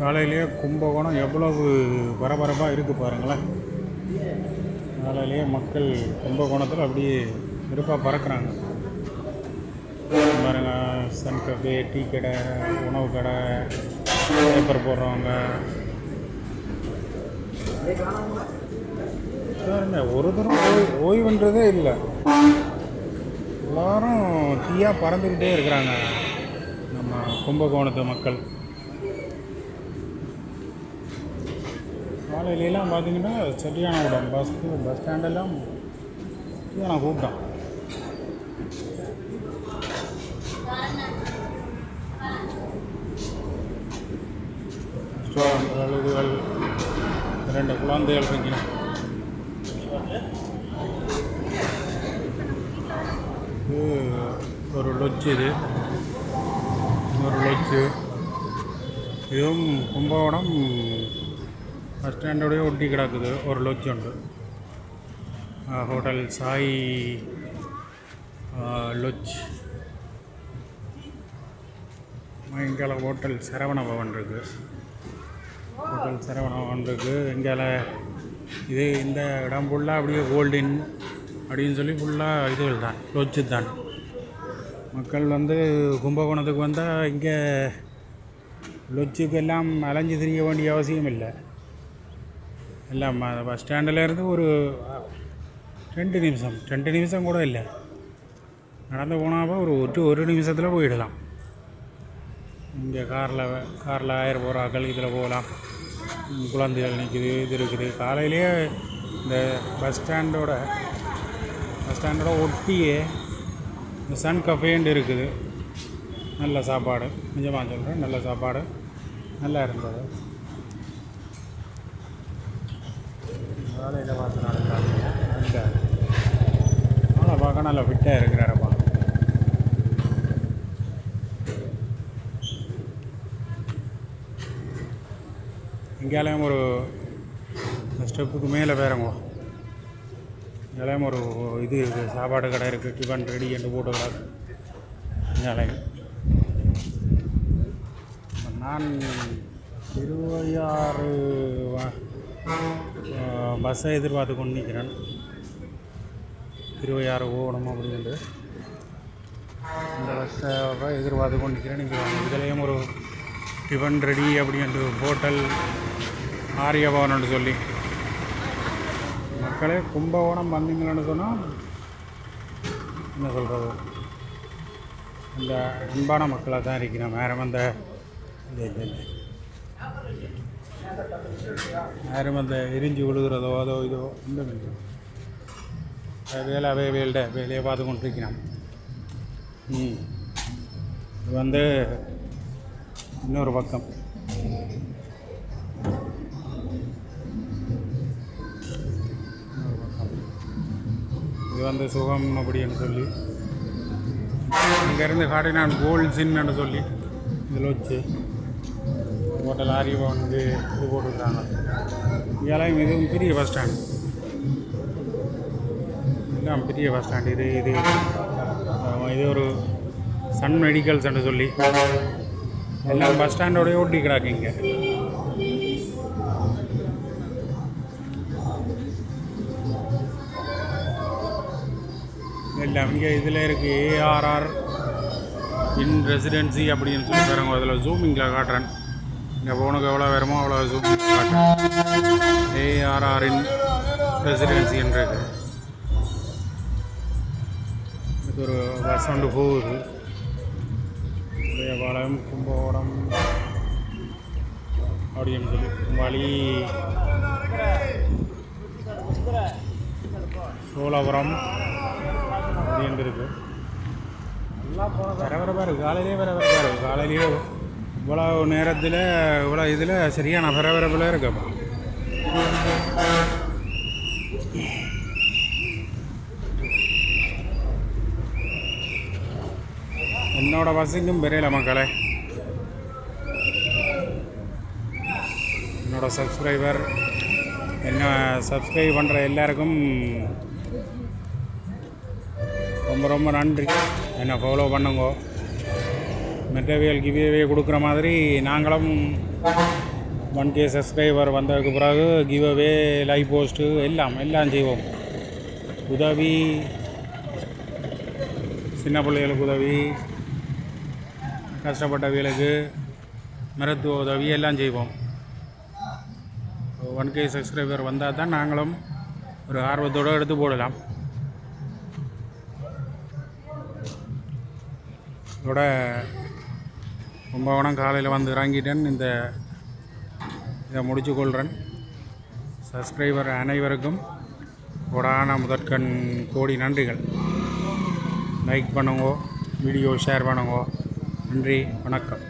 காலையிலேயே கும்பகோணம் எவ்வளவு பரபரப்பாக இருக்குது பாருங்களேன். காலையிலேயே மக்கள் கும்பகோணத்தில் அப்படியே விருப்பாக பறக்கிறாங்க. பாருங்க சன் கஃபே டீ கடை உணவு கடை பேப்பர் போடுறவங்க. பாருங்க ஒரு தரம் ஓய் ஓய்வுன்றதே இல்லை. எல்லாரும் தீயாக பறந்துக்கிட்டே இருக்கிறாங்க. நம்ம கும்பகோணத்து மக்கள். காலையிலலாம் பார்த்தீங்கன்னா சரியான விடம் பஸ் பஸ் ஸ்டாண்டெல்லாம் சரியான கூட்டம் ரெண்டு குழந்தைகள் இருக்கணும் இது ஒரு லொட்ஜ் இது. ஒரு லொட்ஜு இதுவும் கும்பகோணம் பஸ் ஸ்டாண்டோடய ஒட்டி கிடக்குது. ஒரு லொட்ஜ் உண்டு. ஹோட்டல் சாய் ஆ, லொட்ஜ் இங்கால ஹோட்டல் சரவண பவன் இருக்குது ஹோட்டல் சரவண பவன் இருக்குது இங்கால இது இந்த இடம் ஃபுல்லாக அப்படியே கோல்டின் அப்படின்னு சொல்லி ஃபுல்லாக இதுகள் தான் லொட்ஜு தான். மக்கள் வந்து கும்பகோணத்துக்கு வந்தால் இங்கே லொட்ஜுக்கு எல்லாம் அலைஞ்சு திரிய வேண்டிய அவசியம் இல்லை. எல்லாம் பஸ் ஸ்டாண்டில் இருந்து ஒரு ரெண்டு நிமிஷம் ரெண்டு நிமிஷம் கூட இல்லை நடந்து போனாப்போ ஒரு ஒரு ஒரு நிமிஷத்தில் போயிடலாம் இங்கே காரில் காரில் ஆயிரம் போகிறாக்கள் இதில் போகலாம் குழந்தைகள் நிற்குது இது இருக்குது காலையிலேயே இந்த பஸ் ஸ்டாண்டோட பஸ் ஸ்டாண்டோட ஒட்டியே இந்த சன் கஃபேன்னு இருக்குது நல்ல சாப்பாடு நிஜமாக சொல்கிறேன் நல்ல சாப்பாடு நல்லா இருந்தது வேலையில் பார்த்து நடந்தாங்க அந்த ஆளை பார்க்க நல்லா ஃபிட்டாக இருக்கிறாரப்பா இங்கேயும் ஒரு ஸ்டெப்புக்கு மேலே வேறங்க இங்கேயும் ஒரு இது இருக்குது சாப்பாடு கடை இருக்குது டிஃபன் ரெடி என்று போட்டு கிடக்கு நான் திருவையாறு பஸ்ஸை எதிர்பார்த்து கொண்டு நிற்கிறேன். திருவையாறு ஓடணும் அப்படின்ட்டு இந்த பஸ்ஸை எதிர்பார்த்து கொண்டு நிற்கிறேன். இங்கே இதுலேயும் ஒரு டிஃபன் ரெடி அப்படின்ட்டு ஹோட்டல் ஆரியபவன் சொல்லி. மக்களே கும்பகோணம் வந்தீங்கன்னு சொன்னால் என்ன சொல்கிறது இந்த அன்பான மக்களாக தான் இருக்கிறோம் வேறு அந்த இந்த யாரும் அந்த எரிஞ்சு விழுகிறதோ அதோ இதோ இந்த வேலை அவே வேலை வேலையை பார்த்து கொண்டிருக்கிறான். ம். இது வந்து இன்னொரு பக்கம். இன்னொரு பக்கம். இது வந்து சுகம் அப்படின்னு சொல்லி. இங்கேருந்து காட்டினான் கோல்ட் சின்னு சொல்லி. இதில் வச்சு. ஹோட்டல் வந்து இது போட்டுருக்காங்க. இதெல்லாம் மிகவும் பெரிய பஸ் ஸ்டாண்ட் எல்லாம் பெரிய பஸ் ஸ்டாண்ட் இது இது இது ஒரு சன் மெடிக்கல் சென்டர் சொல்லி. எல்லாம் பஸ் ஸ்டாண்டோடய ஓட்டி கிடக்கு இங்கே. எல்லாம் இங்கே இதில் இருக்குது ஏஆர்ஆர் இன் ரெசிடென்சி அப்படின்னு சொல்லி தராங்க. அதில் ஜூமிங்கில் காட்டுறேன். இங்கே ஃபோனுக்கு எவ்வளோ வேணுமோ அவ்வளோ ஜூம் காட்டுறேன் ஏஆர்ஆர் இன் ரெசிடென்சி இது ஒரு பஸ் ஒன்று போகுது. உதயபாளையம் கும்பகோணம் அப்படின்னு சொல்லி வழி. சோழபுரம் அப்படின்னு இருக்குது இருக்கு பரபரப்பாக இருக்குது காலையிலே பரபரப்பாக இருக்குது காலையிலேயே இவ்வளோ நேரத்தில் இவ்வளோ இதில் சரியான பரபரப்பில் இருக்குப்பா என்னோட பஸ்ஸுக்கும் பெரியல மக்களே. என்னோட சப்ஸ்கிரைபர் என்ன சப்ஸ்கிரைப் பண்ணுற எல்லாருக்கும் ரொம்ப ரொம்ப நன்றி. என்னை ஃபாலோ பண்ணுங்க. மெட்டீரியல் கிவ்வே கொடுக்குற மாதிரி நாங்களும் ஒன் கே சப்ஸ்கிரைபர் வந்ததுக்கு பிறகு கிவ்அவே லைவ் போஸ்ட்டு எல்லாம் எல்லாம் செய்வோம். உதவி சின்ன பிள்ளைகளுக்கு உதவி கஷ்டப்பட்டவர்களுக்கு மருத்துவ உதவி எல்லாம் செய்வோம். ஒன் கே சப்ஸ்கிரைபர் வந்தால் தான் நாங்களும் ஒரு ஆர்வத்தோடு எடுத்து போடலாம். இதோட கும்பகோணம் காலையில் வந்து இறங்கிட்டேன். இந்த இதை முடிச்சு கொள்கிறேன் சப்ஸ்கிரைபர் அனைவருக்கும் கொடான முதற்கண் கோடி நன்றிகள். லைக் பண்ணுங்க வீடியோ ஷேர் பண்ணுங்க. நன்றி வணக்கம்.